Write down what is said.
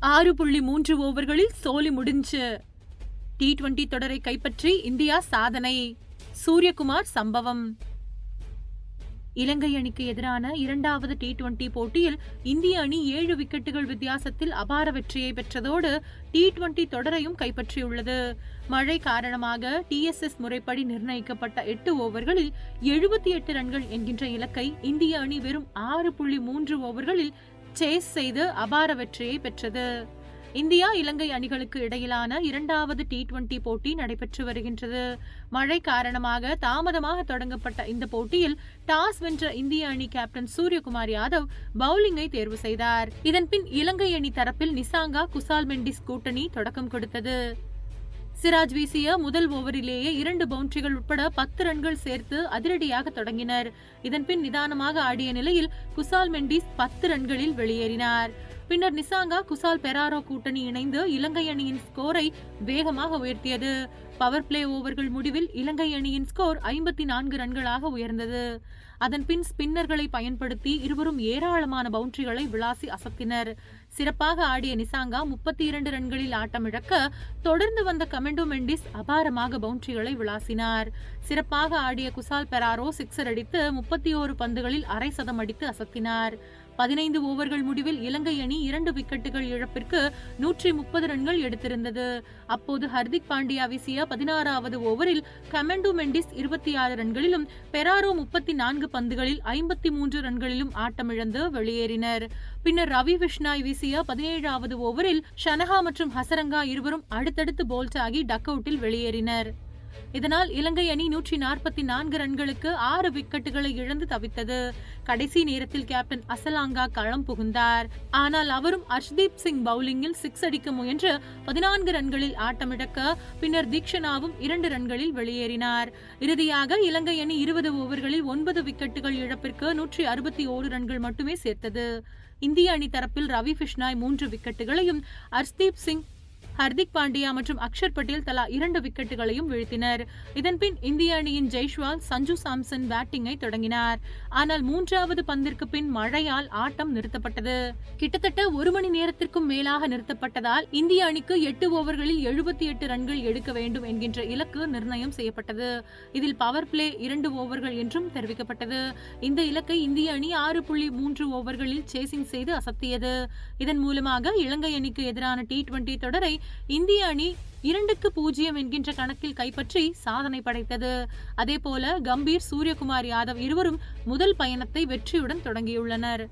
ஆறு புள்ளி மூன்று ஓவர்களில் சோலி முடிஞ்சு. டி டுவெண்டி தொடரை கைப்பற்றி இந்தியா சாதனை. சூரியகுமார் சம்பவம். இலங்கை அணிக்கு எதிரான இரண்டாவது டி டுவெண்டி போட்டியில் இந்திய அணி ஏழு விக்கெட்டுகள் வித்தியாசத்தில் அபார வெற்றியை பெற்றதோடு டி டுவெண்டி தொடரையும் கைப்பற்றியுள்ளது. மழை காரணமாக டிஎஸ்எஸ் முறைப்படி நிர்ணயிக்கப்பட்ட எட்டு ஓவர்களில் எழுபத்தி எட்டு ரன்கள் என்கின்ற இலக்கை இந்திய அணி வெறும் ஆறு புள்ளி மூன்று ஓவர்களில் சேஸ் செய்து அபார வெற்றியை பெற்றது. இந்தியா இலங்கை அணிகளுக்கு இடையிலான இரண்டாவது டி டுவெண்டி போட்டி நடைபெற்று வருகின்றது. மழை காரணமாக தாமதமாக தொடங்கப்பட்ட இந்த போட்டியில் டாஸ் வென்ற இந்திய அணி கேப்டன் சூரியகுமார் யாதவ் பவுலிங்கை தேர்வு செய்தார். இதன்பின் இலங்கை அணி தரப்பில் நிசாங்கா குசால் மெண்டிஸ் கூட்டணி தொடக்கம் கொடுத்தது. சிராஜ் வீசிய முதல் ஓவரிலேயே இரண்டு பவுண்டரிகள் உட்பட பத்து ரன்கள் சேர்த்து அதிரடியாக தொடங்கினர். இதன்பின் நிதானமாக ஆடிய நிலையில் குசால் மெண்டிஸ் பத்து ரன்களில் வெளியேறினார். பின்னர் நிசாங்கா குசால் பெராரோ கூட்டணி இணைந்து இலங்கை அணியின் ஸ்கோரை வேகமாக உயர்த்தியது. பவர் பிளே ஓவர்கள் முடிவில் இலங்கை அணியின் ஸ்கோர் ஐம்பத்தி நான்கு ரன்களாக உயர்ந்தது. அதன் பின் ஸ்பின்னர்களை பயன்படுத்தி இருவரும் ஏராளமான பவுண்டரிகளை விளாசி அசத்தினர். சிறப்பாக ஆடிய நிசாங்கா முப்பத்தி இரண்டு ரன்களில் ஆட்டமிழக்க தொடர்ந்து வந்த கமெண்டோ மெண்டிஸ் அபாரமாக பவுண்டரிகளை விளாசினார். சிறப்பாக ஆடிய குசால் பெராரோ சிக்ஸர் அடித்து முப்பத்தி ஓரு பந்துகளில் அரை சதம் அடித்து அசத்தினார். பதினைந்து ஓவர்கள் முடிவில் இலங்கை அணி இரண்டு விக்கெட்டுகள் இழப்பிற்கு நூற்றி முப்பது ரன்கள் எடுத்திருந்தது. அப்போது ஹர்திக் பாண்டியா வீசிய பதினாறாவது ஓவரில் கமெண்டோ மெண்டிஸ் இருபத்தி ஆறு ரன்களிலும் பெராரோ முப்பத்தி நான்கு பந்துகளில் ஐம்பத்தி மூன்று ரன்களிலும் ஆட்டமிழந்து வெளியேறினர். பின்னர் ரவி விஷ்ணாய் வீசிய பதினேழாவது ஓவரில் ஷனஹா மற்றும் ஹசரங்கா இருவரும் அடுத்தடுத்து போல்ட் ஆகி டக் அவுட்டில் வெளியேறினர். இதனால் இலங்கை அணி நூற்றி நாற்பத்தி நான்கு ரன்களுக்கு ஆறு விக்கெட்டுகளை இழந்து தவித்தது. கடைசி நேரத்தில் கேப்டன் அசலாங்கா களம் புகுந்தார். ஆனால் அவரும் அர்ஷ்தீப் சிங் பவுலிங்கில் சிக்ஸ் அடிக்க முயன்று பதினான்கு ரன்களில் ஆட்டமிழக்க பின்னர் தீக்ஷனாவும் இரண்டு ரன்களில் வெளியேறினார். இறுதியாக இலங்கை அணி இருபது ஓவர்களில் ஒன்பது விக்கெட்டுகள் இழப்பிற்கு நூற்றி அறுபத்தி ஓரு ரன்கள் மட்டுமே சேர்த்தது. இந்திய அணி தரப்பில் ரவி பிஷ்னாய் மூன்று விக்கெட்டுகளையும் அர்ஷ்தீப் சிங் ஹர்திக் பாண்டியா மற்றும் அக்ஷர் பட்டேல் தலா இரண்டு விக்கெட்டுகளையும் வீழ்த்தினர். இதன்பின் இந்திய அணியின் ஜெய்ஷ்வால் சஞ்சு சாம்சன் பேட்டிங்கை தொடங்கினார். ஆனால் மூன்றாவது பந்திற்கு பின் மழையால் ஆட்டம் நிறுத்தப்பட்டது. கிட்டத்தட்ட ஒரு மணி நேரத்திற்கும் மேலாக நிறுத்தப்பட்டதால் இந்திய அணிக்கு எட்டு ஓவர்களில் எழுபத்தி எட்டு ரன்கள் எடுக்க வேண்டும் என்கின்ற இலக்கு நிர்ணயம் செய்யப்பட்டது. இதில் பவர் பிளே இரண்டு ஓவர்கள் என்றும் தெரிவிக்கப்பட்டது. இந்த இலக்கை இந்திய அணி ஆறு புள்ளி மூன்று ஓவர்களில் சேசிங் செய்து அசத்தியது. இதன் மூலமாக இலங்கை அணிக்கு எதிரான டி டுவெண்டி தொடரை இந்திய அணி இரண்டுக்கு பூஜ்ஜியம் என்கின்ற கணக்கில் கைப்பற்றி சாதனை படைத்தது. அதே போல கம்பீர் சூரியகுமார் யாதவ் இருவரும் முதல் பயணத்தை வெற்றியுடன் தொடங்கியுள்ளனர்.